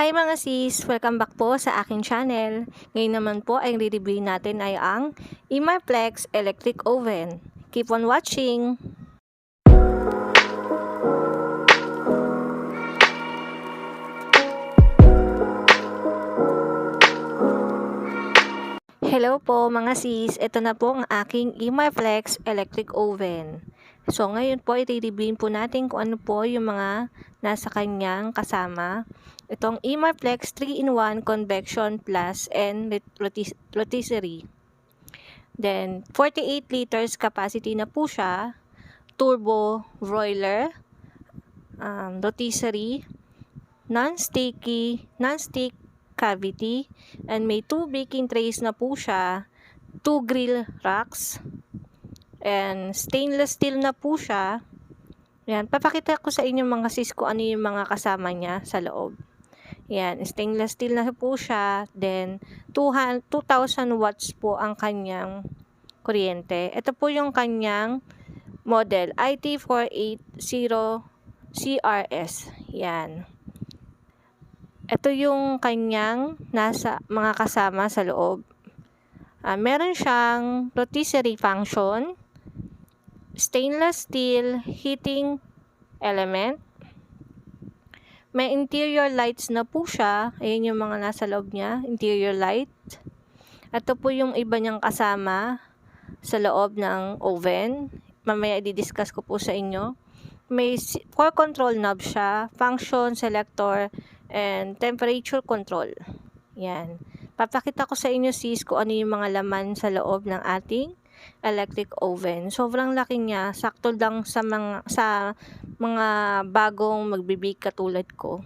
Hi mga sis! Welcome back po sa aking channel. Ngayon naman po ay re-review natin ay ang Imarplex Electric Oven. Keep on watching! Hello po mga sis! Ito na po ang aking Imarplex Electric Oven. So ngayon po i-review po natin kung ano po yung mga nasa kanyang kasama. Itong Imarplex 3-in-1 Convection Plus and rotis- Rotisserie. Then 48 liters capacity na po siya. Turbo broiler, um, rotisserie, non-sticky, non-stick cavity, and may two baking trays na po siya, two grill racks, and stainless steel na po siya. Yan, papakita ko sa inyo mga sis kung ano yung mga kasama niya sa loob. Yan, stainless steel na po siya. Then, 200 2,000 watts po ang kanyang kuryente. Ito po yung kanyang model, IT480 CRS. Yan. Ito yung kanyang nasa mga kasama sa loob. Ah, meron siyang rotisserie function, stainless steel heating element, may interior lights na po siya. Ayan yung mga nasa loob niya, interior light. Ito po yung iba niyang kasama sa loob ng oven. Mamaya i-discuss ko po sa inyo. May core control knob siya, function selector, and temperature control. Yan. Papakita ko sa inyo sis kung ano yung mga laman sa loob ng ating electric oven. Sobrang laki niya, sakto lang sa mga sa mga bagong magbibig katulad ko.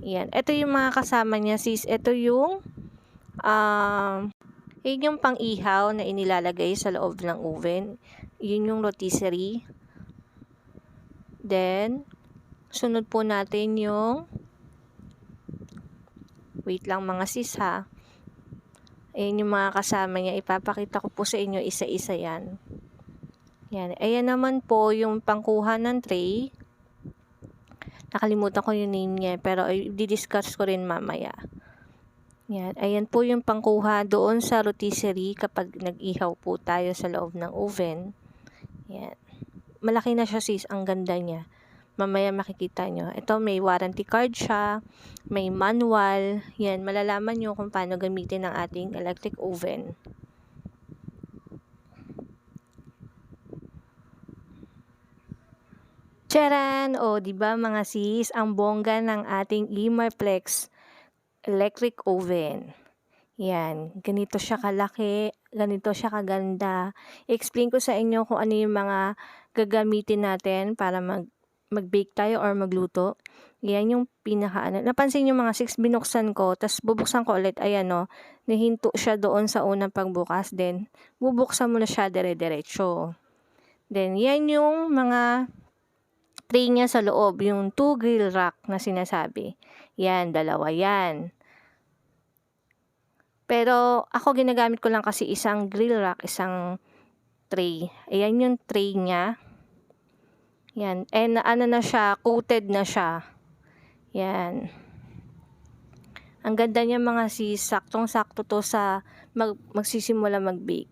Yan. Ito yung mga kasama niya sis. Ito yung um yun yung pang-ihaw na inilalagay sa loob ng oven. Yun yung rotisserie. Then, sunod po natin yung Wait lang mga sis ha. Ayan yung mga kasama niya. Ipapakita ko po sa inyo isa-isa yan. Yan. Ayan naman po yung pangkuha ng tray. Nakalimutan ko yung name niya. Pero i-discuss ko rin mamaya. Yan. Ayan po yung pangkuha doon sa rotisserie kapag nag-ihaw po tayo sa loob ng oven. Yan. Malaki na siya sis. Ang ganda niya mamaya makikita nyo. Ito may warranty card siya, may manual, yan, malalaman nyo kung paano gamitin ang ating electric oven. Charan! O, di ba mga sis, ang bongga ng ating Imarplex electric oven. Yan, ganito siya kalaki, ganito siya kaganda. I-explain ko sa inyo kung ano yung mga gagamitin natin para mag mag-bake tayo or magluto. Yan yung pinaka ano. Napansin yung mga 6 binuksan ko, tapos bubuksan ko ulit, ayan no, nihinto siya doon sa unang pagbukas, then bubuksan mo na siya dire-diretso. Then yan yung mga tray niya sa loob, yung 2 grill rack na sinasabi. Yan, dalawa yan. Pero ako ginagamit ko lang kasi isang grill rack, isang tray. Ayan yung tray niya. Yan. And ano na siya, coated na siya. Yan. Ang ganda niya mga sis, saktong-sakto to sa mag, magsisimula mag-bake.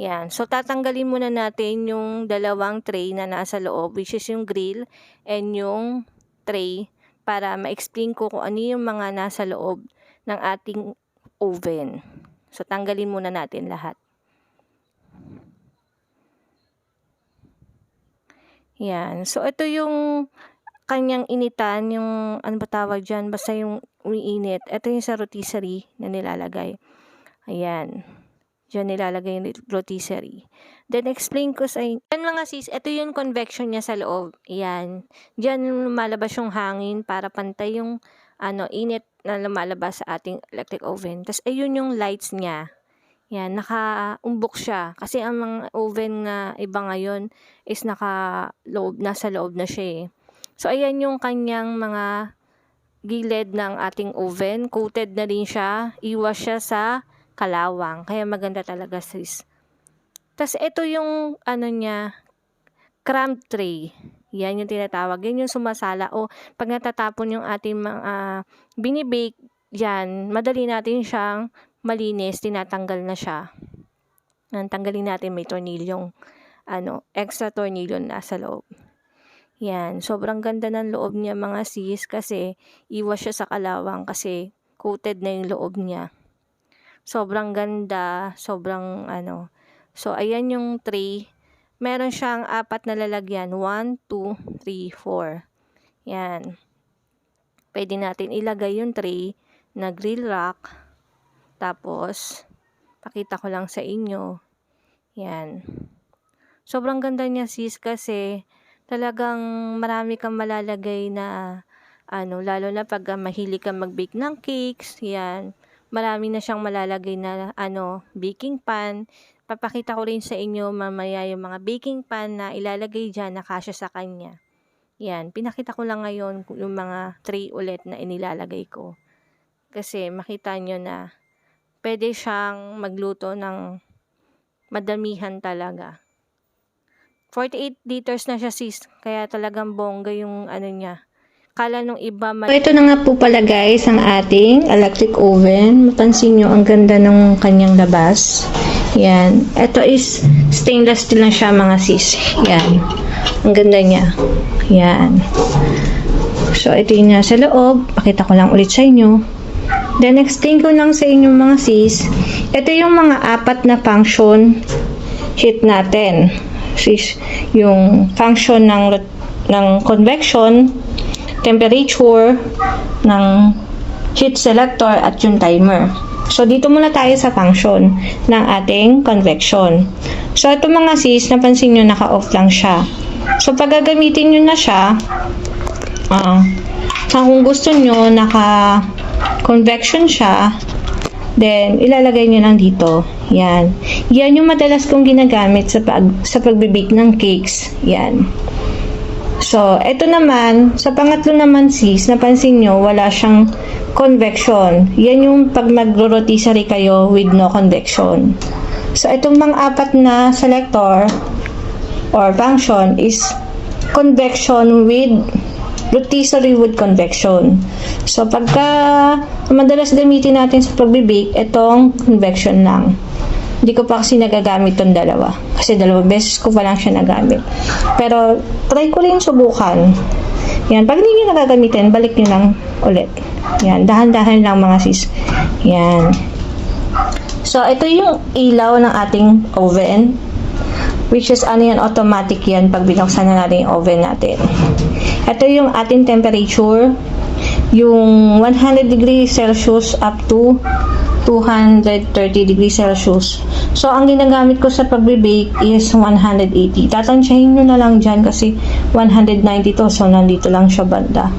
Yan. So, tatanggalin muna natin yung dalawang tray na nasa loob, which is yung grill and yung tray para ma-explain ko kung ano yung mga nasa loob ng ating oven. So, tanggalin muna natin lahat. Yan. So, ito yung kanyang initan, yung ano ba tawag dyan, basta yung umiinit. Ito yung sa rotisserie na nilalagay. Ayan. Diyan nilalagay yung rotisserie. Then, explain ko sa inyo. Yan mga sis, ito yung convection niya sa loob. Ayan. Diyan lumalabas yung hangin para pantay yung ano, init na lumalabas sa ating electric oven. Tapos, ayun yung lights niya. Yan, naka-umbok siya. Kasi ang mga oven na iba ngayon is naka-loob, nasa loob na siya eh. So, ayan yung kanyang mga gilid ng ating oven. Coated na rin siya. Iwas siya sa kalawang. Kaya maganda talaga sis. Tapos, ito yung ano niya, cramp tray. Yan yung tinatawag. Yan yung sumasala. O pag natatapon yung ating mga binibake, yan, madali natin siyang malinis, tinatanggal na siya. Yan, tanggalin natin may tornilyong ano, extra tornilyo na sa loob. Yan, sobrang ganda ng loob niya mga sis kasi iwas siya sa kalawang kasi coated na yung loob niya. Sobrang ganda, sobrang ano. So, ayan yung tray. Meron siyang apat na lalagyan. 1, 2, 3, 4. Yan. Pwede natin ilagay yung tray na grill rack. Tapos, pakita ko lang sa inyo. Yan. Sobrang ganda niya sis kasi talagang marami kang malalagay na ano, lalo na pag uh, mahilig kang mag-bake ng cakes, yan. Marami na siyang malalagay na ano, baking pan. Papakita ko rin sa inyo mamaya yung mga baking pan na ilalagay dyan na kasya sa kanya. Yan, pinakita ko lang ngayon yung mga tray ulit na inilalagay ko. Kasi makita nyo na pwede siyang magluto ng madamihan talaga. 48 liters na siya sis, kaya talagang bongga yung ano niya. Kala nung iba So, ito na nga po pala guys ang ating electric oven. Mapansin nyo ang ganda ng kanyang labas. Yan. Ito is stainless steel lang siya mga sis. Yan. Ang ganda niya. Yan. So, ito yung nasa loob. Pakita ko lang ulit sa inyo. The next thing ko lang sa inyo mga sis, ito yung mga apat na function heat natin. Sis, yung function ng ng convection, temperature, ng heat selector at yung timer. So, dito muna tayo sa function ng ating convection. So, ito mga sis, napansin nyo, naka-off lang siya. So, pag gagamitin nyo na siya, ah, kung gusto nyo, naka-convection siya, then, ilalagay nyo lang dito. Yan. Yan yung madalas kong ginagamit sa, pag, sa pagbibake ng cakes. Yan. So, ito naman, sa pangatlo naman sis, napansin nyo, wala siyang convection. Yan yung pag magro-rotisserie kayo with no convection. So, itong mga apat na selector or function is convection with rotisserie with convection. So, pagka madalas gamitin natin sa pagbibake, itong convection lang. Hindi ko pa kasi nagagamit tong dalawa. Kasi dalawa beses ko pa lang siya nagamit. Pero, try ko rin subukan. Yan. Pag hindi nyo nagagamitin, balik nyo lang ulit. Yan. Dahan-dahan lang mga sis. Yan. So, ito yung ilaw ng ating oven. Which is, ano yan, automatic yan pag binuksan na natin yung oven natin. Ito yung ating temperature. Yung 100 degrees Celsius up to 230 degrees Celsius. So, ang ginagamit ko sa pagbe-bake is 180. Tatansyahin nyo na lang dyan kasi 190 to. So, nandito lang siya banda.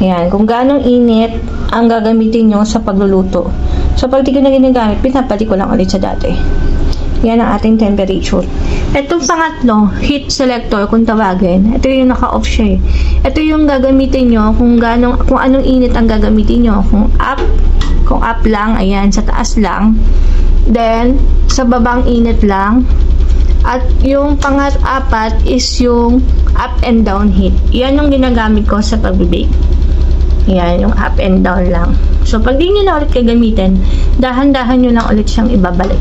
Yan. Kung ganong init ang gagamitin nyo sa pagluluto. So, pag di ko na ginagamit, pinapali ko lang ulit sa dati. Yan ang ating temperature. Itong pangatlo, heat selector kung tawagin. Ito yung naka-off siya eh. Ito yung gagamitin nyo kung ganong, kung anong init ang gagamitin nyo. Kung up, kung up lang, ayan, sa taas lang. Then, sa babang init lang. At yung pangat-apat is yung up and down heat. Yan yung ginagamit ko sa pag-bake. Yan, yung up and down lang. So, pag di nyo na ulit kagamitin, dahan-dahan nyo lang ulit siyang ibabalik.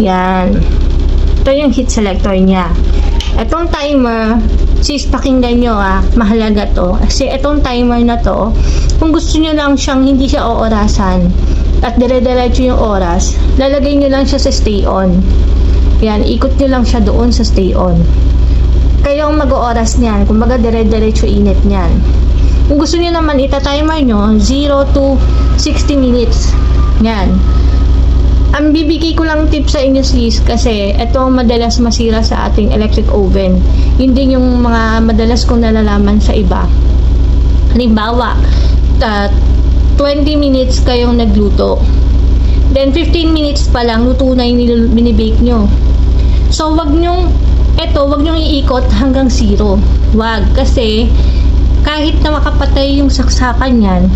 Yan. Ito yung heat selector niya. Itong timer, sis, pakinggan nyo ah, mahalaga to. Kasi itong timer na to, kung gusto nyo lang siyang hindi siya oorasan, at dire-diretso yung oras, lalagay nyo lang siya sa stay on. Yan, ikot nyo lang siya doon sa stay on. Kayo ang mag-ooras niyan, kumbaga dire-diretso init niyan. Kung gusto niyo naman ita-timer nyo, 0 to 60 minutes. Yan. Ang bibigay ko lang tip sa inyo sis kasi ito madalas masira sa ating electric oven. Yun din yung mga madalas kong nalalaman sa iba. Halimbawa, uh, 20 minutes kayong nagluto. Then 15 minutes pa lang luto na yung binibake nyo. So wag nyong eto, wag nyong iikot hanggang zero. Wag kasi kahit na makapatay yung saksakan yan,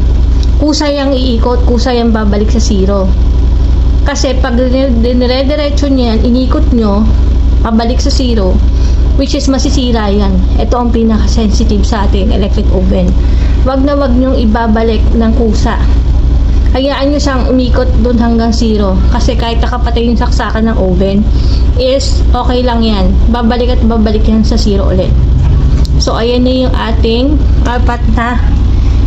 kusay ang iikot, kusay ang babalik sa zero. Kasi pag dinire-diretso niyan, inikot nyo, pabalik sa zero, which is masisira yan. Ito ang pinaka-sensitive sa ating electric oven. Wag na wag niyong ibabalik ng kusa. Hayaan nyo siyang umikot doon hanggang zero. Kasi kahit nakapatay yung saksakan ng oven, is okay lang yan. Babalik at babalik yan sa zero ulit. So, ayan na yung ating apat na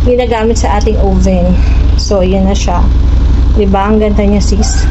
ginagamit sa ating oven. So, yan na siya. Diba? Ang ganda niya sis.